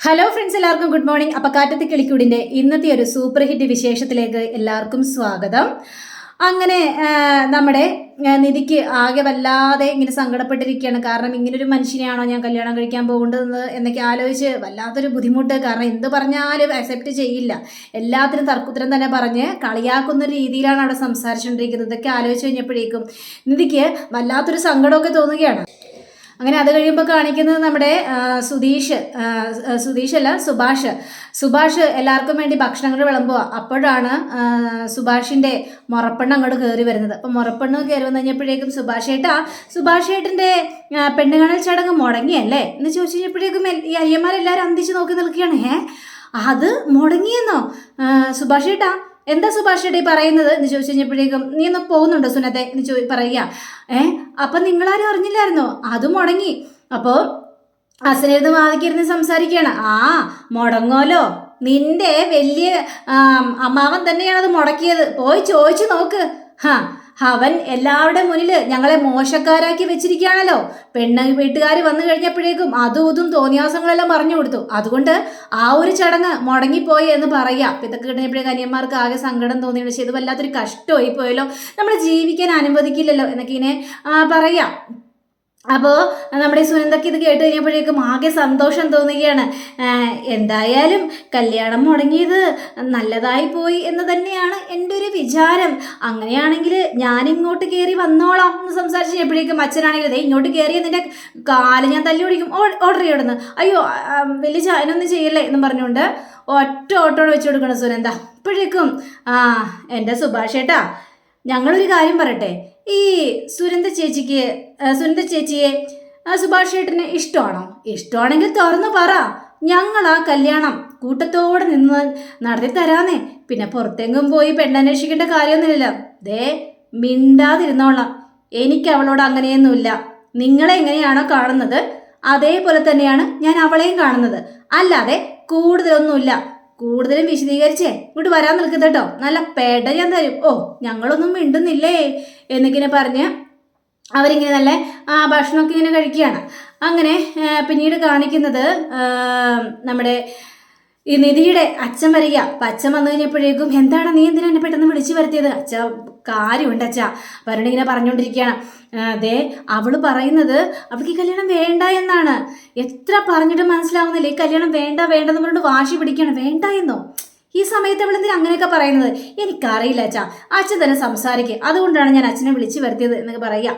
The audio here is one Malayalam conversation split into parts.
ഹലോ ഫ്രണ്ട്സ് എല്ലാവർക്കും ഗുഡ് മോർണിംഗ് അപ്പൊ കാറ്റത്ത് കിളിക്കൂടിന്റെ ഇന്നത്തെ ഒരു സൂപ്പർ ഹിറ്റ് വിശേഷത്തിലേക്ക് എല്ലാവർക്കും സ്വാഗതം. അങ്ങനെ നമ്മുടെ നിധിക്ക് ആകെ വല്ലാതെ ഇങ്ങനെ സങ്കടപ്പെട്ടിരിക്കുകയാണ്. കാരണം ഇങ്ങനൊരു മനുഷ്യനെയാണോ ഞാൻ കല്യാണം കഴിക്കാൻ പോകേണ്ടതെന്ന് എന്നൊക്കെ ആലോചിച്ച് വല്ലാത്തൊരു ബുദ്ധിമുട്ട്. കാരണം എന്ത് പറഞ്ഞാലും അക്സെപ്റ്റ് ചെയ്യില്ല. എല്ലാത്തിനും തർക്കുത്തരം തന്നെ പറഞ്ഞ് കളിയാക്കുന്ന രീതിയിലാണ് അവിടെ സംസാരിച്ചുകൊണ്ടിരിക്കുന്നത്. ഇതൊക്കെ ആലോചിച്ച് കഴിഞ്ഞപ്പോഴേക്കും നിധിക്ക് വല്ലാത്തൊരു സങ്കടമൊക്കെ തോന്നുകയാണ്. അങ്ങനെ അത് കഴിയുമ്പോൾ കാണിക്കുന്നത് നമ്മുടെ സുധീഷ് സുധീഷ് അല്ല സുഭാഷ്. സുഭാഷ് എല്ലാവർക്കും വേണ്ടി ഭക്ഷണങ്ങൾ വിളമ്പുക അപ്പോഴാണ് സുഭാഷിന്റെ മുറപ്പെണ്ണ് അങ്ങോട്ട് കയറി വരുന്നത്. അപ്പം മുറപ്പെണ്ണ് കയറി വന്നു കഴിഞ്ഞപ്പോഴേക്കും സുഭാഷേട്ടാ സുഭാഷേട്ടന്റെ പെണ്ണുകാണൽ പെണ്ണ് കാണൽ ചടങ്ങ് മുടങ്ങിയല്ലേ? എന്ന് ചോദിച്ചു കഴിഞ്ഞപ്പോഴേക്കും ഈ അയ്യന്മാരെല്ലാവരും അന്തിച്ച് നോക്കി നിൽക്കുകയാണ്. ഏ അത് മുടങ്ങിയെന്നോ? ആ, സുഭാഷ് ഏട്ടാ എന്താ സുഭാഷ് ഏട്ടാ പറയുന്നത് എന്ന് ചോദിച്ചു കഴിഞ്ഞപ്പോഴേക്കും നീ ഒന്ന് പോകുന്നുണ്ടോ സുനത്തെ? എന്ന് ചോ പറയുക. ഏ അപ്പം നിങ്ങളാരും അറിഞ്ഞില്ലായിരുന്നോ? അത് മുടങ്ങി. അപ്പോൾ അസനിരുന്ന് വാദിക്കിരുന്ന് സംസാരിക്കുകയാണ്. ആ മുടങ്ങോലോ നിന്റെ വലിയ അമ്മാവൻ തന്നെയാണ് അത് മുടക്കിയത്. പോയി ചോദിച്ചു നോക്ക്. ഹാ അവൻ എല്ലാവരുടെ മുന്നിൽ ഞങ്ങളെ മോശക്കാരാക്കി വെച്ചിരിക്കുകയാണല്ലോ. പെണ്ണ് വീട്ടുകാർ വന്നു കഴിഞ്ഞപ്പോഴേക്കും അതും ഇതും തോന്നിയാസങ്ങളെല്ലാം പറഞ്ഞു കൊടുത്തു. അതുകൊണ്ട് ആ ഒരു ചടങ്ങ് മുടങ്ങിപ്പോയി എന്ന് പറയാം ഇതൊക്കെ കിട്ടുന്നപ്പോഴേക്കും അനിയന്മാർക്ക് ആകെ സങ്കടം തോന്നി. പക്ഷേ ഇത് വല്ലാത്തൊരു കഷ്ടമായി പോയല്ലോ നമ്മൾ ജീവിക്കാൻ അനുവദിക്കില്ലല്ലോ എന്നൊക്കെ ഇങ്ങനെ പറയാം. അപ്പോൾ നമ്മുടെ സുനന്ദക്ക് ഇത് കേട്ട് കഴിഞ്ഞപ്പോഴേക്കും ആകെ സന്തോഷം തോന്നുകയാണ്. എന്തായാലും കല്യാണം മുടങ്ങിയത് നല്ലതായി പോയി എന്ന് തന്നെയാണ് എന്റെ ഒരു വിചാരം. അങ്ങനെയാണെങ്കിൽ ഞാൻ ഇങ്ങോട്ട് കയറി വന്നോളാം എന്ന് സംസാരിച്ച് കഴിഞ്ഞപ്പോഴേക്കും അച്ഛനാണെങ്കിൽ ദേ ഇങ്ങോട്ട് കയറി നിന്റെ കാൽ ഞാൻ തല്ലി ഓടിക്കും. ഓർഡർ ചെയ്യണമെന്ന് അയ്യോ വലിയ ചായനൊന്നും ചെയ്യല്ലേ എന്ന് പറഞ്ഞുകൊണ്ട് ഒറ്റ ഓട്ടോടെ വെച്ച് കൊടുക്കണം സുനന്ദ. അപ്പോഴേക്കും ആ എന്റെ സുഭാഷേട്ടാ ഞങ്ങളൊരു കാര്യം പറയട്ടെ. ഈ സുരന്ത ചേച്ചിക്ക് സുരന്ത ചേച്ചിയെ സുഭാഷ് ചേട്ടന് ഇഷ്ടമാണോ? ഇഷ്ടമാണെങ്കിൽ തുറന്നു പറ. ഞങ്ങൾ ആ കല്യാണം കൂട്ടത്തോടെ നിന്ന് നടത്തി തരാന്നേ. പിന്നെ പുറത്തെങ്ങും പോയി പെണ്ണന്വേഷിക്കേണ്ട കാര്യമൊന്നുമില്ല ദേ മിണ്ടാതിരുന്നോളാം. എനിക്ക് അവളോട് അങ്ങനെയൊന്നുമില്ല. നിങ്ങളെ എങ്ങനെയാണോ കാണുന്നത് അതേപോലെ തന്നെയാണ് ഞാൻ അവളെയും കാണുന്നത്. അല്ലാതെ കൂടുതലൊന്നുമില്ല. കൂടുതലും വിശദീകരിച്ചേ. ഇങ്ങോട്ട് വരാൻ നിൽക്കുന്നത് കേട്ടോ നല്ല പേട ഞാൻ തരും. ഓ ഞങ്ങളൊന്നും മിണ്ടുന്നില്ലേ? എന്നിങ്ങനെ പറഞ്ഞ് അവരിങ്ങനെ നല്ല ഭക്ഷണമൊക്കെ ഇങ്ങനെ കഴിക്കുകയാണ്. അങ്ങനെ പിന്നീട് കാണിക്കുന്നത് നമ്മുടെ ഈ നിധിയുടെ അച്ഛൻ വരിക. അപ്പം അച്ഛൻ വന്നു കഴിഞ്ഞപ്പോഴേക്കും എന്താണ് നീ എന്തിനാ എന്നെ പെട്ടെന്ന് വിളിച്ചു വരുത്തിയത്? അച്ഛ കാര്യമുണ്ട് അച്ഛാ വരുണ ഇങ്ങനെ പറഞ്ഞുകൊണ്ടിരിക്കുകയാണ് അതെ അവൾ പറയുന്നത് അവൾക്ക് ഈ കല്യാണം വേണ്ട എന്നാണ്. എത്ര പറഞ്ഞിട്ട് മനസ്സിലാവുന്നില്ല. ഈ കല്യാണം വേണ്ട വേണ്ടെന്ന് പറഞ്ഞിട്ട് വാശി പിടിക്കുകയാണ്. വേണ്ട എന്നോ? ഈ സമയത്ത് അവൾ എന്തിനാ അങ്ങനെയൊക്കെ പറയുന്നത്? എനിക്കറിയില്ല അച്ഛാ. അച്ഛൻ തന്നെ സംസാരിക്കുക. അതുകൊണ്ടാണ് ഞാൻ അച്ഛനെ വിളിച്ചു വരുത്തിയത് എന്നൊക്കെ പറയുക.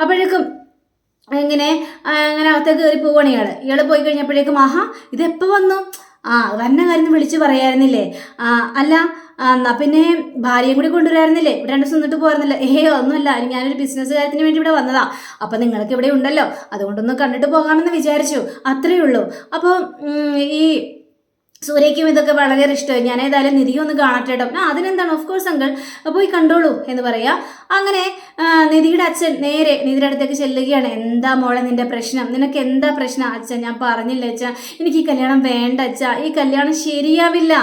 അപ്പോഴേക്കും ഇങ്ങനെ അങ്ങനെ അകത്തേക്ക് കയറി പോവാണ് ഇയാൾ ഇയാൾ പോയി കഴിഞ്ഞപ്പോഴേക്കും ആഹാ ഇത് എപ്പോൾ വന്നു? ആ വന്ന കാര്യം വിളിച്ച് പറയായിരുന്നില്ലേ? ആ അല്ല എന്നാ പിന്നെ ഭാര്യയും കൂടി കൊണ്ടുവരായിരുന്നില്ലേ? ഇവിടെ രണ്ട് നിന്നിട്ട് പോയിരുന്നില്ല? ഏ ഒന്നുമില്ല. ഞാനൊരു ബിസിനസ് കാര്യത്തിന് വേണ്ടി ഇവിടെ വന്നതാ. അപ്പം നിങ്ങൾക്ക് ഇവിടെ ഉണ്ടല്ലോ. അതുകൊണ്ടൊന്ന് കണ്ടിട്ട് പോകാമെന്ന് വിചാരിച്ചു. അത്രയേ ഉള്ളൂ. അപ്പോൾ ഈ സൂര്യയ്ക്കും ഇതൊക്കെ വളരെ ഇഷ്ടമായി. ഞാൻ ഏതായാലും നിധിയും ഒന്ന് കാണട്ടെ കേട്ടോ ആ അതിനെന്താണ്? ഓഫ് കോഴ്സ് അങ്കിൾ പോയി കണ്ടോളൂ എന്ന് പറയാ. അങ്ങനെ നിധിയുടെ അച്ഛൻ നേരെ നിധിയുടെ അടുത്തേക്ക് ചെല്ലുകയാണ്. എന്താ മോളെ നിന്റെ പ്രശ്നം? നിനക്ക് എന്താ പ്രശ്നം? അച്ഛൻ ഞാൻ പറഞ്ഞില്ല അച്ഛാ? എനിക്ക് ഈ കല്യാണം വേണ്ട അച്ഛാ. ഈ കല്യാണം ശരിയാവില്ല.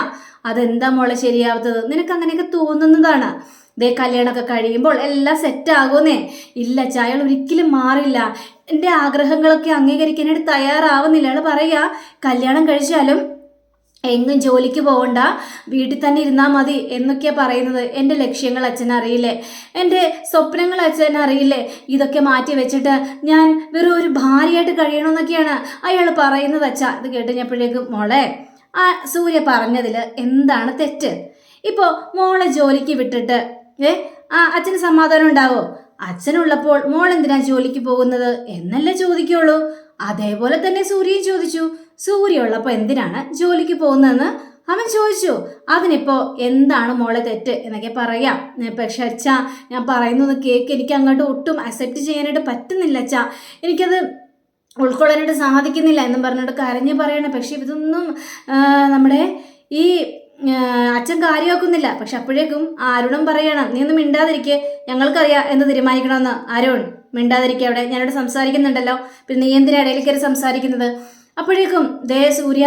അതെന്താ മോളെ ശരിയാവാത്തത്? നിനക്ക് അങ്ങനെയൊക്കെ തോന്നുന്നതാണ്. ദേ കല്യാണമൊക്കെ കഴിയുമ്പോൾ എല്ലാം സെറ്റാകുമെന്നേ ഇല്ല അയാൾ ഒരിക്കലും മാറില്ല. എന്റെ ആഗ്രഹങ്ങളൊക്കെ അംഗീകരിക്കാനായിട്ട് തയ്യാറാവുന്നില്ല. അയാൾ പറയുക കല്യാണം കഴിച്ചാലും എങ്ങും ജോലിക്ക് പോകണ്ട വീട്ടിൽ തന്നെ ഇരുന്നാൽ മതി എന്നൊക്കെയാണ് പറയുന്നത്. എന്റെ ലക്ഷ്യങ്ങൾ അച്ഛൻ അറിയില്ലേ? എന്റെ സ്വപ്നങ്ങൾ അച്ഛൻ അറിയില്ലേ? ഇതൊക്കെ മാറ്റി വെച്ചിട്ട് ഞാൻ വെറും ഒരു ഭാര്യയായിട്ട് കഴിയണമെന്നൊക്കെയാണ് അയാൾ പറയുന്നത് അച്ഛ. ഇത് കേട്ടുകഴിഞ്ഞപ്പോഴേക്കും മോളെ ആ സൂര്യ പറഞ്ഞതിൽ എന്താണ് തെറ്റ്? ഇപ്പോൾ മോളെ ജോലിക്ക് വിട്ടിട്ട് ഏ ആ അച്ഛന് സമാധാനം ഉണ്ടാവോ? അച്ഛനുള്ളപ്പോൾ മോൾ എന്തിനാ ജോലിക്ക് പോകുന്നത് എന്നല്ലേ ചോദിക്കുള്ളൂ. അതേപോലെ തന്നെ സൂര്യയും ചോദിച്ചു സൂര്യ ഉള്ളപ്പോൾ എന്തിനാണ് ജോലിക്ക് പോകുന്നതെന്ന് അവൻ ചോദിച്ചു. അതിനിപ്പോ എന്താണ് മോളെ തെറ്റ് എന്നൊക്കെ പറയാം. പക്ഷെ അച്ഛാ ഞാൻ പറയുന്നത് കേക്ക് എനിക്ക് അങ്ങോട്ട് ഒട്ടും അക്സെപ്റ്റ് ചെയ്യാനായിട്ട് പറ്റുന്നില്ല അച്ഛാ. എനിക്കത് ഉൾക്കൊള്ളാനായിട്ട് സാധിക്കുന്നില്ല എന്നും പറഞ്ഞിട്ട് കരഞ്ഞ് പറയണം. പക്ഷേ ഇതൊന്നും നമ്മുടെ ഈ അച്ഛൻ കാര്യമാക്കുന്നില്ല. പക്ഷെ അപ്പോഴേക്കും അരുണും പറയണം. നീ ഒന്നും മിണ്ടാതിരിക്കേ. ഞങ്ങൾക്കറിയാം എന്ന് തീരുമാനിക്കണമെന്ന്. അരുൺ മിണ്ടാതിരിക്കുക അവിടെ. ഞാനിവിടെ സംസാരിക്കുന്നുണ്ടല്ലോ. പിന്നെ നീ എന്തിനാ ഇടയിൽ കയറി സംസാരിക്കുന്നത്? അപ്പോഴേക്കും ദേ സൂര്യ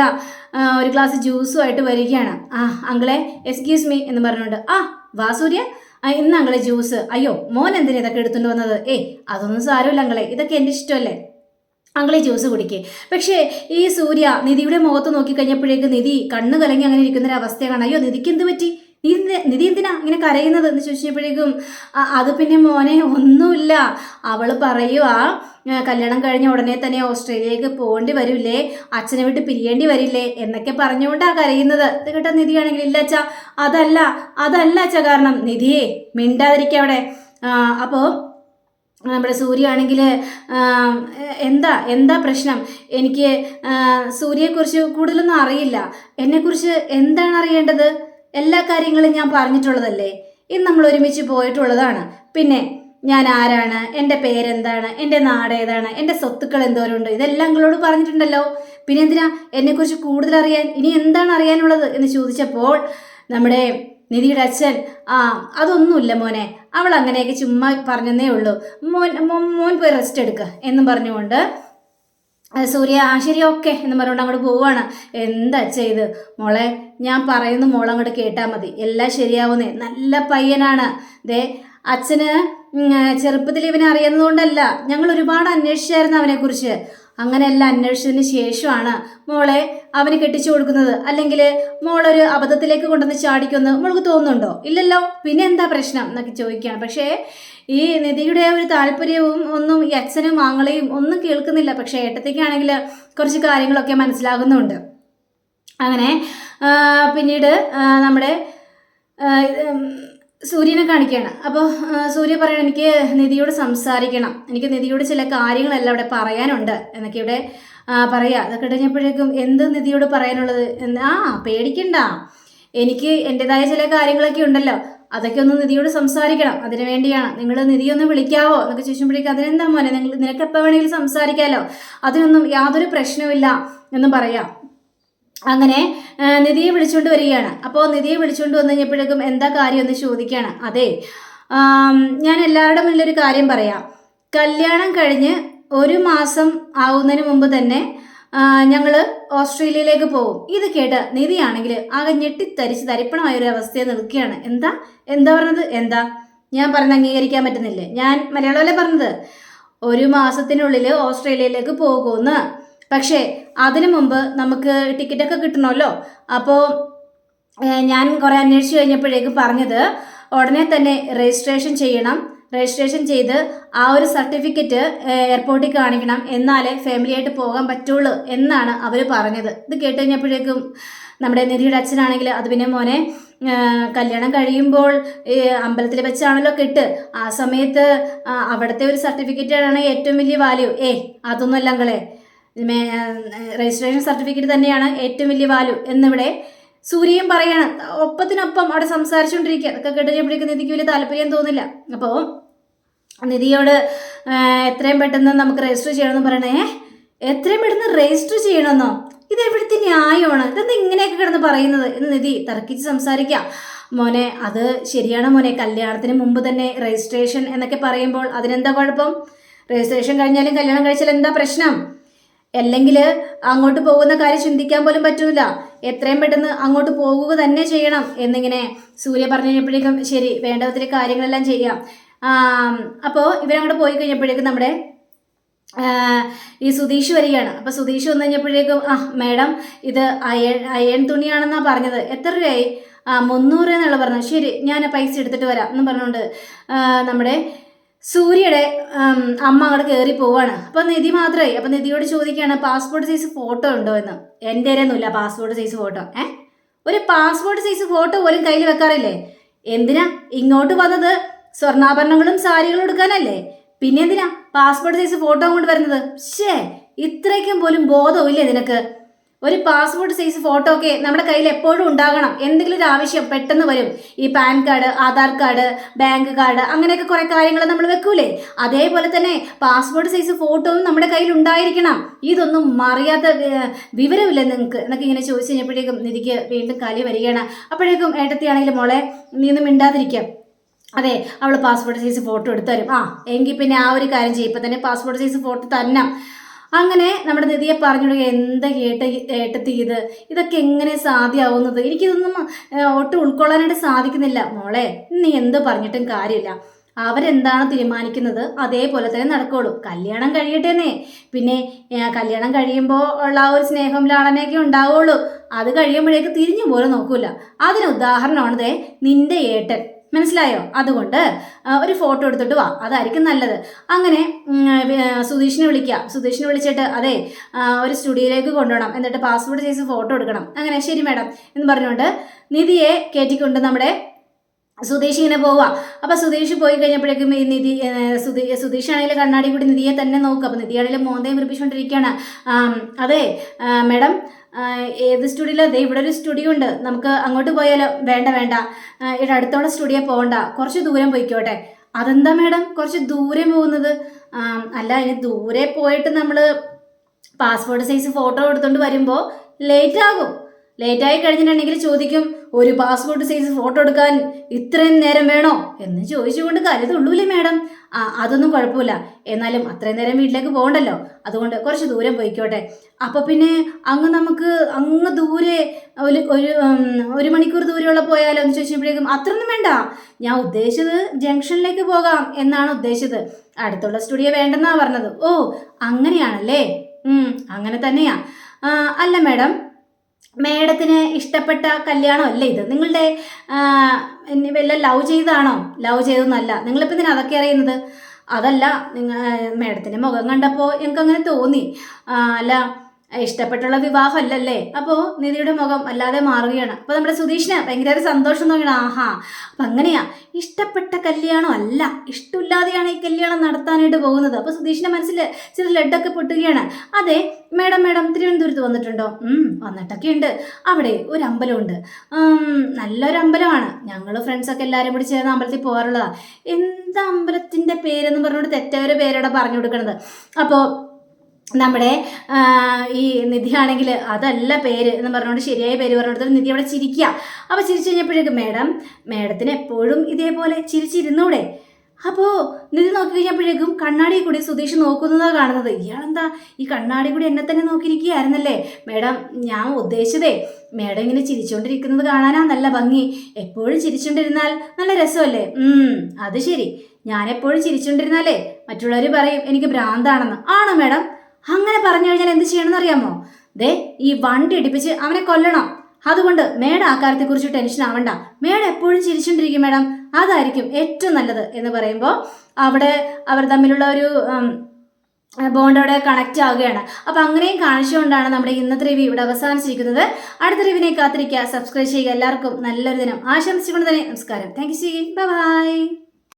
ഒരു ഗ്ലാസ് ജ്യൂസുമായിട്ട് വരികയാണ്. ആ അങ്കിളെ എക്സ്ക്യൂസ് മീ എന്ന് പറഞ്ഞുകൊണ്ട് ആ വാ സൂര്യ. ഇന്ന് അങ്ങളെ ജ്യൂസ്. അയ്യോ മോൻ എന്തിനാ ഇതൊക്കെ എടുത്തുകൊണ്ട് വന്നത്? ഏ അതൊന്നും സാരമില്ല അങ്ങളെ ഇതൊക്കെ എന്റെ ഇഷ്ടമല്ലേ? അങ്ങളെ ജ്യൂസ് കുടിക്കേ. പക്ഷേ ഈ സൂര്യ നിധിയുടെ മുഖത്ത് നോക്കിക്കഴിഞ്ഞപ്പോഴേക്ക് നിധി കണ്ണു കലങ്ങി അങ്ങനെ ഇരിക്കുന്ന അവസ്ഥയാണ് അയ്യോ നിധിക്ക് എന്ത് പറ്റി? നിധി എന്തിനാ ഇങ്ങനെ കരയുന്നത്? എന്ന് ചോദിച്ചപ്പോഴേക്കും അത് പിന്നെ മോനെ ഒന്നുമില്ല. അവൾ പറയുവാ "ആ, കല്യാണം കഴിഞ്ഞ ഉടനെ തന്നെ ഓസ്ട്രേലിയയിലേക്ക് പോകേണ്ടി വരില്ലേ അച്ഛനെ വിട്ട് പിരിയേണ്ടി വരില്ലേ എന്നൊക്കെ പറഞ്ഞുകൊണ്ടാണ് കരയുന്നത്. ഇത് കേട്ട നിധിയാണെങ്കിൽ ഇല്ല അച്ഛാ അതല്ല അതല്ല അച്ഛാ കാരണം നിധിയെ മിണ്ടാതിരിക്കവിടെ അപ്പോൾ നമ്മുടെ സൂര്യയാണെങ്കിൽ എന്താ എന്താ പ്രശ്നം? എനിക്ക് സൂര്യയെക്കുറിച്ച് കൂടുതലൊന്നും അറിയില്ല. എന്നെക്കുറിച്ച് എന്താണ് അറിയേണ്ടത്? എല്ലാ കാര്യങ്ങളും ഞാൻ പറഞ്ഞിട്ടുള്ളതല്ലേ? ഇന്ന് നമ്മൾ ഒരുമിച്ച് പോയിട്ടുള്ളതാണ്. പിന്നെ ഞാൻ ആരാണ്? എന്റെ പേരെന്താണ്? എന്റെ നാട് ഏതാണ്? എന്റെ സ്വത്തുക്കൾ എന്തോരമുണ്ട് ഇതെല്ലാം നിങ്ങളോട് പറഞ്ഞിട്ടുണ്ടല്ലോ. പിന്നെ എന്തിനാ? എന്നെക്കുറിച്ച് കൂടുതൽ അറിയാൻ ഇനി എന്താണ് അറിയാനുള്ളത് എന്ന് ചോദിച്ചപ്പോൾ നമ്മുടെ നിധിയുടെ അച്ഛൻ. ആ അതൊന്നുമില്ല മോനെ. അവൾ അങ്ങനെയൊക്കെ ചുമ്മാ പറഞ്ഞതേ ഉള്ളൂ. മോൻ മോൻ പോയി റെസ്റ്റ് എടുക്കുക എന്നും പറഞ്ഞുകൊണ്ട് സൂര്യ ആ ശരി ഓക്കെ എന്ന് പറഞ്ഞുകൊണ്ട് അങ്ങോട്ട് പോവാണ്. എന്താ ചെയ്ത് മോളെ ഞാൻ പറയുന്ന മോളെ അങ്ങോട്ട് കേട്ടാൽ മതി. എല്ലാം ശരിയാവുന്നേ. നല്ല പയ്യനാണ്. ദേ അച്ഛന് ചെറുപ്പത്തിൽ ഇവനെ അറിയുന്നതുകൊണ്ടല്ല. ഞങ്ങൾ ഒരുപാട് അന്വേഷിച്ചായിരുന്നു അവനെക്കുറിച്ച്. അങ്ങനെയെല്ലാം അന്വേഷിച്ചതിന് ശേഷമാണ് മോളെ അവന് കെട്ടിച്ചു കൊടുക്കുന്നത്. അല്ലെങ്കിൽ മോളൊരു അബദ്ധത്തിലേക്ക് കൊണ്ടുവന്ന് ചാടിക്കുമെന്ന് മോൾക്ക് തോന്നുന്നുണ്ടോ? ഇല്ലല്ലോ. പിന്നെ എന്താ പ്രശ്നം എന്നൊക്കെ ചോദിക്കുകയാണ്. പക്ഷേ ഈ നിധിയുടെ ഒരു താല്പര്യവും ഒന്നും ഈ അച്ഛനും ആങ്ങളെയും ഒന്നും കേൾക്കുന്നില്ല. പക്ഷേ ഏട്ടത്തേക്കാണെങ്കിൽ കുറച്ച് കാര്യങ്ങളൊക്കെ മനസ്സിലാകുന്നുണ്ട്. അങ്ങനെ പിന്നീട് നമ്മുടെ സൂര്യനെ കാണിക്കുകയാണ് അപ്പോൾ സൂര്യ പറയണം എനിക്ക് നിധിയോട് സംസാരിക്കണം. എനിക്ക് നിധിയോട് ചില കാര്യങ്ങളെല്ലാം അവിടെ പറയാനുണ്ട്. എന്നൊക്കെ ഇവിടെ പറയുക പറയാ. അതൊക്കെ കഴിഞ്ഞപ്പോഴേക്കും എന്ത് നിധിയോട് പറയാനുള്ളത്? എന്ന് ആ പേടിക്കണ്ട. എനിക്ക് എന്റെതായ ചില കാര്യങ്ങളൊക്കെ ഉണ്ടല്ലോ. അതൊക്കെ ഒന്ന് നിധിയോട് സംസാരിക്കണം. അതിനു വേണ്ടിയാണ്. നിങ്ങൾ നിധി ഒന്ന് വിളിക്കാവോ? എന്നൊക്കെ ചോദിക്കുമ്പോഴേക്കും അതിനെന്താ മോനെ? നിങ്ങൾ നിനക്ക് എപ്പോൾ വേണമെങ്കിലും സംസാരിക്കാമല്ലോ അതിനൊന്നും യാതൊരു പ്രശ്നവുമില്ല. എന്ന് പറയാം. അങ്ങനെ നിധിയെ വിളിച്ചുകൊണ്ട് വരികയാണ്. അപ്പോൾ നിധിയെ വിളിച്ചുകൊണ്ട് വന്നു കഴിഞ്ഞപ്പോഴേക്കും എന്താ കാര്യം എന്ന് ചോദിക്കുകയാണ്. അതെ ഞാൻ എല്ലാവരുടെ മുന്നിലൊരു കാര്യം പറയാം. കല്യാണം കഴിഞ്ഞ് ഒരു മാസം ആവുന്നതിന് മുമ്പ് തന്നെ ഞങ്ങൾ ഓസ്ട്രേലിയയിലേക്ക് പോകും. ഇത് കേട്ട് നിധിയാണെങ്കിൽ ആകെ ഞെട്ടിത്തരിച്ച് തരിപ്പണമായ ഒരു അവസ്ഥയിൽ നിൽക്കുകയാണ്. എന്താ? എന്താ പറഞ്ഞത്? എന്താ? ഞാൻ പറഞ്ഞത് അംഗീകരിക്കാൻ പറ്റുന്നില്ലേ? ഞാൻ മലയാളമല്ലേ പറഞ്ഞത്? ഒരു മാസത്തിനുള്ളിൽ ഓസ്ട്രേലിയയിലേക്ക് പോകുമെന്ന് പക്ഷേ അതിനു മുമ്പ് നമുക്ക് ടിക്കറ്റൊക്കെ കിട്ടണമല്ലോ. അപ്പോൾ ഞാൻ കുറേ അന്വേഷിച്ച് കഴിഞ്ഞപ്പോഴേക്കും പറഞ്ഞത് ഉടനെ തന്നെ രജിസ്ട്രേഷൻ ചെയ്യണം. രജിസ്ട്രേഷൻ ചെയ്ത് ആ ഒരു സർട്ടിഫിക്കറ്റ് എയർപോർട്ടിൽ കാണിക്കണം. എന്നാലേ ഫാമിലിയായിട്ട് പോകാൻ പറ്റുള്ളൂ എന്നാണ് അവർ പറഞ്ഞത്. ഇത് കേട്ട് കഴിഞ്ഞപ്പോഴേക്കും നമ്മുടെ നിധിയുടെ അച്ഛനാണെങ്കിൽ അത് പിന്നെ മോനെ കല്യാണം കഴിയുമ്പോൾ അമ്പലത്തിൽ വെച്ചാണല്ലോ കെട്ട്. ആ സമയത്ത് അവിടുത്തെ ഒരു സർട്ടിഫിക്കറ്റാണ് ഏറ്റവും വലിയ വാല്യൂ ഏ അതൊന്നും അങ്കളെ. രജിസ്ട്രേഷൻ സർട്ടിഫിക്കറ്റ് തന്നെയാണ് ഏറ്റവും വലിയ വാല്യൂ എന്നിവിടെ സൂര്യയും പറയാണ്. ഒപ്പത്തിനൊപ്പം അവിടെ സംസാരിച്ചുകൊണ്ടിരിക്കുക. അതൊക്കെ കേട്ടുകഴിഞ്ഞപ്പോഴേക്കും നിധിക്ക് വലിയ താല്പര്യം തോന്നില്ല. അപ്പോൾ നിധിയോട് എത്രയും പെട്ടെന്ന് നമുക്ക് രജിസ്റ്റർ ചെയ്യണമെന്ന് പറയണേ "ഏ? എത്രയും പെട്ടെന്ന് രജിസ്റ്റർ ചെയ്യണമെന്നോ? ഇത് എവിടുത്തെ ന്യായമാണ്? ഇതെന്താ ഇങ്ങനെയൊക്കെ കിടന്ന് പറയുന്നത്? എന്ന് നിധി തർക്കിച്ച് സംസാരിക്കാം. മോനെ അത് ശരിയാണ് മോനെ. കല്യാണത്തിന് മുമ്പ് തന്നെ രജിസ്ട്രേഷൻ എന്നൊക്കെ പറയുമ്പോൾ അതിനെന്താ കുഴപ്പം? രജിസ്ട്രേഷൻ കഴിഞ്ഞാലും കല്യാണം കഴിച്ചാലും എന്താ പ്രശ്നം? അല്ലെങ്കിൽ അങ്ങോട്ട് പോകുന്ന കാര്യം ചിന്തിക്കാൻ പോലും പറ്റൂല. എത്രയും പെട്ടെന്ന് അങ്ങോട്ട് പോകുക തന്നെ ചെയ്യണം എന്നിങ്ങനെ സൂര്യ പറഞ്ഞു കഴിഞ്ഞപ്പോഴേക്കും ശരി വേണ്ട ഒത്തിരി കാര്യങ്ങളെല്ലാം ചെയ്യാം. അപ്പോൾ ഇവരങ്ങോട്ട് പോയി കഴിഞ്ഞപ്പോഴേക്കും നമ്മുടെ ഈ സുതീഷ് വരികയാണ്. അപ്പോൾ സുതീഷ് വന്നു കഴിഞ്ഞപ്പോഴേക്കും ആ മേഡം ഇത് അയൺ അയൺ തുണിയാണെന്നാണ് പറഞ്ഞത്. എത്ര രൂപയായി? ആ മുന്നൂറ് എന്നുള്ള പറഞ്ഞു. ശരി ഞാൻ പൈസ എടുത്തിട്ട് വരാം എന്ന് പറഞ്ഞുകൊണ്ട് നമ്മുടെ സൂര്യയുടെ അമ്മ അങ്ങോട്ട് കയറി പോവാണ്. അപ്പൊ നിധി മാത്രമേ അപ്പൊ നിധിയോട് ചോദിക്കുകയാണ് പാസ്പോർട്ട് സൈസ് ഫോട്ടോ ഉണ്ടോ എന്ന്? എന്റെ ഒന്നുമില്ല പാസ്പോർട്ട് സൈസ് ഫോട്ടോ ഏ? ഒരു പാസ്പോർട്ട് സൈസ് ഫോട്ടോ പോലും കയ്യിൽ വെക്കാറില്ലേ? എന്തിനാ? ഇങ്ങോട്ട് വന്നത് സ്വർണാഭരണങ്ങളും സാരികളും എടുക്കാനല്ലേ? പിന്നെ എന്തിനാ? പാസ്പോർട്ട് സൈസ് ഫോട്ടോ കൊണ്ട് വരുന്നത്? ഷേ ഇത്രയ്ക്കും പോലും ബോധമില്ലേ നിനക്ക്? ഒരു പാസ്പോർട്ട് സൈസ് ഫോട്ടോ ഒക്കെ നമ്മുടെ കയ്യിൽ എപ്പോഴും ഉണ്ടാകണം. എന്തെങ്കിലും ഒരു ആവശ്യം പെട്ടെന്ന് വരും. ഈ PAN card Aadhaar card bank card അങ്ങനെയൊക്കെ കുറെ കാര്യങ്ങൾ നമ്മൾ വെക്കൂലേ? അതേപോലെ തന്നെ പാസ്പോർട്ട് സൈസ് ഫോട്ടോയും നമ്മുടെ കയ്യിൽ ഉണ്ടായിരിക്കണം. ഇതൊന്നും മറിയാത്ത വിവരമില്ല നിങ്ങൾക്ക്. എന്നൊക്കെ ഇങ്ങനെ ചോദിച്ചു കഴിഞ്ഞപ്പോഴേക്കും നിധിക്ക് വീണ്ടും കലി വരികയാണ്. അപ്പോഴേക്കും ഏട്ടത്തിയാണെങ്കിലും മോളെ നീന്ന് മിണ്ടാതിരിക്കാം. അതെ അവൾ പാസ്പോർട്ട് സൈസ് ഫോട്ടോ എടുത്തു തരും. ആ എങ്കിൽ പിന്നെ ആ ഒരു കാര്യം ചെയ്യും. ഇപ്പം തന്നെ പാസ്പോർട്ട് സൈസ് ഫോട്ടോ തന്നെ അങ്ങനെ നമ്മുടെ നിധിയെ പറഞ്ഞു എന്താ കേട്ട ഏട്ടത്തി ഇത്? ഇതൊക്കെ എങ്ങനെ സാധ്യമാവുന്നത് എനിക്കിതൊന്നും ഒട്ടും ഉൾക്കൊള്ളാനായിട്ട് സാധിക്കുന്നില്ല. മോളെ നീ എന്ത് പറഞ്ഞിട്ടും കാര്യമില്ല. അവരെന്താണ് തീരുമാനിക്കുന്നത്? അതേപോലെ തന്നെ നടക്കുള്ളൂ. കല്യാണം കഴിയട്ടേന്നേ. പിന്നെ കല്യാണം കഴിയുമ്പോൾ ഉള്ള ആ ഒരു സ്നേഹം ലാളനയൊക്കെ ഉണ്ടാവുള്ളൂ. അത് കഴിയുമ്പോഴേക്ക് തിരിഞ്ഞു പോലും നോക്കൂല. അതിന് ഉദാഹരണമാണ് നിന്റെ ഏട്ടൻ. മനസ്സിലായോ? അതുകൊണ്ട് ഒരു ഫോട്ടോ എടുത്തിട്ട് വാ. അതായിരിക്കും നല്ലത്. അങ്ങനെ സുതീഷിനെ വിളിക്കുക സുധീഷിനെ വിളിച്ചിട്ട് അതെ ഒരു സ്റ്റുഡിയോയിലേക്ക് കൊണ്ടുപോകണം എന്നിട്ട് പാസ്പോർട്ട് ചെയ്ത് ഫോട്ടോ എടുക്കണം. അങ്ങനെ ശരി മാഡം എന്ന് പറഞ്ഞുകൊണ്ട് നിധിയെ കയറ്റിക്കൊണ്ട് നമ്മുടെ സുധീഷ് ഇങ്ങനെ പോവുക. അപ്പൊ സുധീഷ് പോയി കഴിഞ്ഞപ്പോഴേക്കും ഈ നിധി സുധീ സുധീഷ് കണ്ണാടി കൂടി നിധിയെ തന്നെ നോക്കുക അപ്പൊ നിധിയാണെങ്കിൽ മോന്തയും വിറിപ്പിച്ചുകൊണ്ടിരിക്കുകയാണ് ആം, അതെ മാഡം ഏത് സ്റ്റുഡിയോയിലോ അതെ ഇവിടെ ഒരു സ്റ്റുഡിയോ ഉണ്ട്. നമുക്ക് അങ്ങോട്ട് പോയാലോ? വേണ്ട വേണ്ട. ഇവിടെ അടുത്തുള്ള സ്റ്റുഡിയോ പോകണ്ട കുറച്ച് ദൂരം പോയിക്കോട്ടെ. അതെന്താ മേഡം? കുറച്ച് ദൂരം പോകുന്നത്. അല്ല ഇനി ദൂരെ പോയിട്ട് നമ്മൾ പാസ്പോർട്ട് സൈസ് ഫോട്ടോ എടുത്തുകൊണ്ട് വരുമ്പോൾ ലേറ്റ് ആകും. ലേറ്റ് ആയി കഴിഞ്ഞിട്ടുണ്ടെങ്കിൽ ചോദിക്കും ഒരു പാസ്പോർട്ട് സൈസ് ഫോട്ടോ എടുക്കാൻ ഇത്രയും നേരം വേണോ? എന്ന് ചോദിച്ചുകൊണ്ട് കരുതുള്ളൂല്ലേ മാഡം. ആ അതൊന്നും കുഴപ്പമില്ല. എന്നാലും അത്രയും നേരം വീട്ടിലേക്ക് പോകണ്ടല്ലോ. അതുകൊണ്ട് കുറച്ച് ദൂരം പോയിക്കോട്ടെ. അപ്പോൾ പിന്നെ അങ്ങ് നമുക്ക് അങ്ങ് ദൂരെ ഒരു ഒരു ഒരു മണിക്കൂർ ദൂരെയുള്ള പോയാലോ എന്ന് ചോദിച്ചപ്പോഴേക്കും അത്രയൊന്നും വേണ്ട. ഞാൻ ഉദ്ദേശിച്ചത് ജംഗ്ഷനിലേക്ക് പോകാം എന്നാണ് ഉദ്ദേശിച്ചത്. അടുത്തുള്ള സ്റ്റുഡിയോ വേണ്ടെന്നാ പറഞ്ഞത്. ഓ അങ്ങനെയാണല്ലേ? അങ്ങനെ തന്നെയാ. അല്ല മാഡം. മേഡത്തിന് ഇഷ്ടപ്പെട്ട കല്യാണം അല്ല ഇത്? നിങ്ങളുടെ വല്ല ലവ് ചെയ്താണോ ലവ് ചെയ്തൊന്നല്ല നിങ്ങളിപ്പോൾ ഇതിന് അതൊക്കെ അറിയുന്നത്? അതല്ല നിങ്ങൾ മേഡത്തിന്റെ മുഖം കണ്ടപ്പോൾ ഞങ്ങൾക്ക് അങ്ങനെ തോന്നി അല്ല ഇഷ്ടപ്പെട്ടുള്ള വിവാഹം അല്ലല്ലേ അപ്പോൾ നിധിയുടെ മുഖം അല്ലാതെ മാറുകയാണ്. അപ്പോൾ നമ്മുടെ സുധീഷിന് ഭയങ്കര സന്തോഷം തോന്നിയാണ്. ആഹാ അപ്പം അങ്ങനെയാ. ഇഷ്ടപ്പെട്ട കല്യാണം അല്ല. ഇഷ്ടമില്ലാതെയാണ് ഈ കല്യാണം നടത്താനായിട്ട് പോകുന്നത്. അപ്പോൾ സുധീഷിന്റെ മനസ്സിൽ ചെറിയ ലഡൊക്കെ പൊട്ടുകയാണ്. അതെ മേഡം മേഡം തിരുവനന്തപുരത്ത് വന്നിട്ടുണ്ടോ? വന്നിട്ടൊക്കെ ഉണ്ട്. അവിടെ ഒരു അമ്പലമുണ്ട്. നല്ലൊരു അമ്പലമാണ്. ഞങ്ങൾ ഫ്രണ്ട്സൊക്കെ എല്ലാവരും കൂടി ചേർന്ന് അമ്പലത്തിൽ പോകാറുള്ളതാണ് എന്താ അമ്പലത്തിന്റെ പേരെന്ന് പറഞ്ഞുകൊണ്ട് തെറ്റവരെ പേരോടെ പറഞ്ഞു കൊടുക്കണത് അപ്പോൾ നമ്മുടെ ഈ നിധി നിധിയാണെങ്കിൽ അതല്ല പേര് എന്ന് പറഞ്ഞുകൊണ്ട് ശരിയായ പേര് പറഞ്ഞിടത്തോളം നിധി അവിടെ ചിരിക്കുക. അപ്പോൾ ചിരിച്ചു കഴിഞ്ഞപ്പോഴേക്കും മേഡം മേഡത്തിന് എപ്പോഴും ഇതേപോലെ ചിരിച്ചിരുന്നൂടെ. അപ്പോൾ നിധി നോക്കി കഴിഞ്ഞപ്പോഴേക്കും കണ്ണാടി കൂടി സുധീഷ് നോക്കുന്നതാണ് കാണുന്നത്. ഇയാളെന്താ ഈ കണ്ണാടി കൂടി എന്നെ തന്നെ നോക്കിയിരിക്കുകയായിരുന്നല്ലേ? മേഡം ഞാൻ ഉദ്ദേശിച്ചതേ മേഡം ഇങ്ങനെ ചിരിച്ചുകൊണ്ടിരിക്കുന്നത് കാണാനാ നല്ല ഭംഗി. എപ്പോഴും ചിരിച്ചുകൊണ്ടിരുന്നാൽ നല്ല രസമല്ലേ? അത് ശരി. ഞാൻ എപ്പോഴും ചിരിച്ചുകൊണ്ടിരുന്നാലേ മറ്റുള്ളവർ പറയും എനിക്ക് ഭ്രാന്താണെന്ന്. ആണോ മേഡം? അങ്ങനെ പറഞ്ഞു കഴിഞ്ഞാൽ എന്ത് ചെയ്യണമെന്ന് അറിയാമോ? ദേ ഈ വണ്ടി ഇടിപ്പിച്ച് അവനെ കൊല്ലണം. അതുകൊണ്ട് മേഡ ആ കാര്യത്തെക്കുറിച്ച് ടെൻഷൻ ആവണ്ട. മേഡം എപ്പോഴും ചിരിച്ചുകൊണ്ടിരിക്കും മേഡം. അതായിരിക്കും ഏറ്റവും നല്ലത് എന്ന് പറയുമ്പോൾ അവിടെ അവർ തമ്മിലുള്ള ഒരു ബോണ്ട് അവിടെ കണക്റ്റ് ആവുകയാണ്. അപ്പം അങ്ങനെയും കാണിച്ചുകൊണ്ടാണ് നമ്മുടെ ഇന്നത്തെ റിവ്യൂ ഇവിടെ അവസാനിച്ചിരിക്കുന്നത്. അടുത്ത റിവിനെ കാത്തിരിക്കുക. സബ്സ്ക്രൈബ് ചെയ്യുക. എല്ലാവർക്കും നല്ലൊരു ദിനം. ആശംസിച്ചുകൊണ്ട് തന്നെ നമസ്കാരം. Thank you by